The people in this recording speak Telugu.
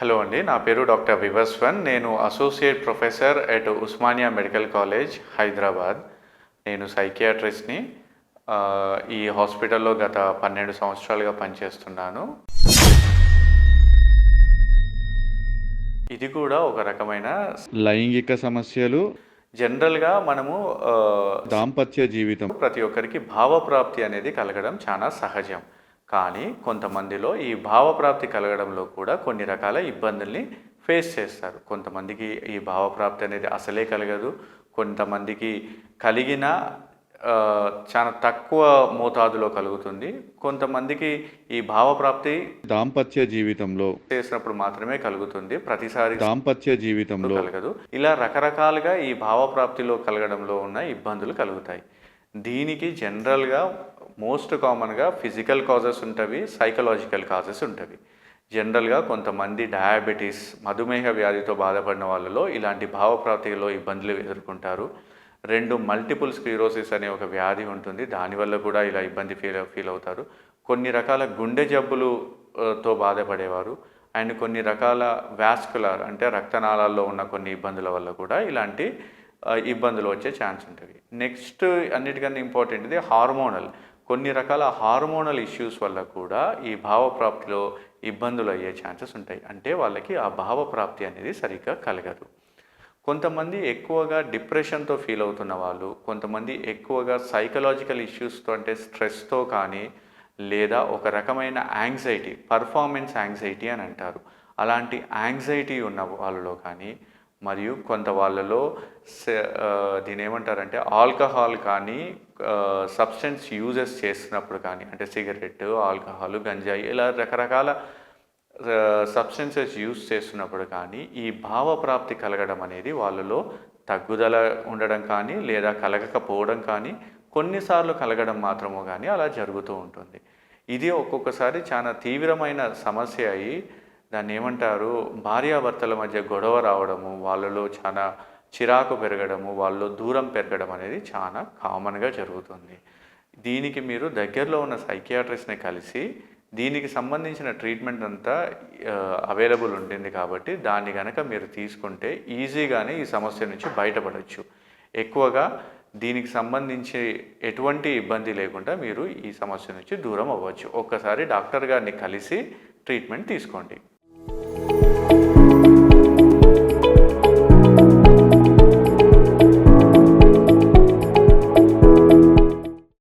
హలో అండి నా పేరు డాక్టర్ వివస్వన్. నేను associate professor at Osmania medical college Hyderabad. నేను సైకియాట్రిస్ట్ని ఈ హాస్పిటల్లో గత పన్నెండు సంవత్సరాలుగా పనిచేస్తున్నాను. ఇది కూడా ఒక రకమైన లైంగిక సమస్యలు జనరల్గా మనము దాంపత్య జీవితం. ప్రతి ఒక్కరికి భావప్రాప్తి అనేది కలగడం చాలా సహజం. కానీ కొంతమందిలో ఈ భావప్రాప్తి కలగడంలో కూడా కొన్ని రకాల ఇబ్బందుల్ని ఫేస్ చేస్తారు. కొంతమందికి ఈ భావప్రాప్తి అనేది అసలే కలగదు. కొంతమందికి కలిగిన చాలా తక్కువ మోతాదులో కలుగుతుంది. కొంతమందికి ఈ భావప్రాప్తి దాంపత్య జీవితంలో చేసినప్పుడు మాత్రమే కలుగుతుంది. ప్రతిసారి దాంపత్య జీవితంలో కలగదు. ఇలా రకరకాలుగా ఈ భావప్రాప్తిలో కలగడంలో ఉన్న ఇబ్బందులు కలుగుతాయి. దీనికి జనరల్గా మోస్ట్ కామన్గా ఫిజికల్ కాజెస్ ఉంటవి సైకలాజికల్ కాజెస్ ఉంటవి. జనరల్గా కొంతమంది డయాబెటీస్ మధుమేహ వ్యాధితో బాధపడిన వాళ్ళలో ఇలాంటి భావప్రాప్తిలో ఇబ్బందులు ఎదుర్కొంటారు. రెండు మల్టిపుల్ స్క్లీరోసిస్ అనే ఒక వ్యాధి ఉంటుంది. దానివల్ల కూడా ఇలా ఇబ్బంది ఫీల్ ఫీల్ అవుతారు. కొన్ని రకాల గుండె జబ్బులుతో బాధపడేవారు. అండ్ కొన్ని రకాల వ్యాస్కులర్ అంటే రక్తనాళాల్లో ఉన్న కొన్ని ఇబ్బందుల వల్ల కూడా ఇలాంటి ఇబ్బందులు వచ్చే ఛాన్స్ ఉంటుంది. నెక్స్ట్ అన్నిటికన్నా ఇంపార్టెంట్ ఇది హార్మోనల్ కొన్ని రకాల హార్మోనల్ ఇష్యూస్ వల్ల కూడా ఈ భావప్రాప్తిలో ఇబ్బందులు అయ్యే ఛాన్సెస్ ఉంటాయి. అంటే వాళ్ళకి ఆ భావప్రాప్తి అనేది సరిగ్గా కలగదు. కొంతమంది ఎక్కువగా డిప్రెషన్తో ఫీల్ అవుతున్న వాళ్ళు కొంతమంది ఎక్కువగా సైకలాజికల్ ఇష్యూస్తో అంటే స్ట్రెస్తో కానీ లేదా ఒక రకమైన యాంగ్జైటీ పర్ఫార్మెన్స్ యాంగ్జైటీ అని అంటారు. అలాంటి యాంగ్జైటీ ఉన్న వాళ్ళలో కానీ మరియు కొంత వాళ్ళలో దీని ఏమంటారంటే ఆల్కహాల్ కానీ సబ్స్టెన్స్ యూజెస్ చేస్తున్నప్పుడు కానీ అంటే సిగరెట్ ఆల్కహాల్ గంజాయి ఇలా రకరకాల సబ్స్టెన్సెస్ యూస్ చేస్తున్నప్పుడు కానీ ఈ భావప్రాప్తి కలగడం అనేది వాళ్ళలో తగ్గుదల ఉండడం కానీ లేదా కలగకపోవడం కానీ కొన్నిసార్లు కలగడం మాత్రము కానీ అలా జరుగుతూ ఉంటుంది. ఇది ఒక్కొక్కసారి చాలా తీవ్రమైన సమస్య అయి దాన్ని ఏమంటారు? భార్యాభర్తల మధ్య గొడవ రావడము వాళ్ళలో చాలా చిరాకు పెరగడము వాళ్ళు దూరం పెరగడం అనేది చాలా కామన్గా జరుగుతుంది. దీనికి మీరు దగ్గరలో ఉన్న సైకియాట్రిస్ట్ని కలిసి దీనికి సంబంధించిన ట్రీట్మెంట్ అంతా అవైలబుల్ ఉంటుంది కాబట్టి దాన్ని కనుక మీరు తీసుకుంటే ఈజీగానే ఈ సమస్య నుంచి బయటపడవచ్చు ఎక్కువగా దీనికి సంబంధించి ఎటువంటి ఇబ్బంది లేకుండా మీరు ఈ సమస్య నుంచి దూరం అవ్వచ్చు. ఒక్కసారి డాక్టర్ గారిని కలిసి ట్రీట్మెంట్ తీసుకోండి.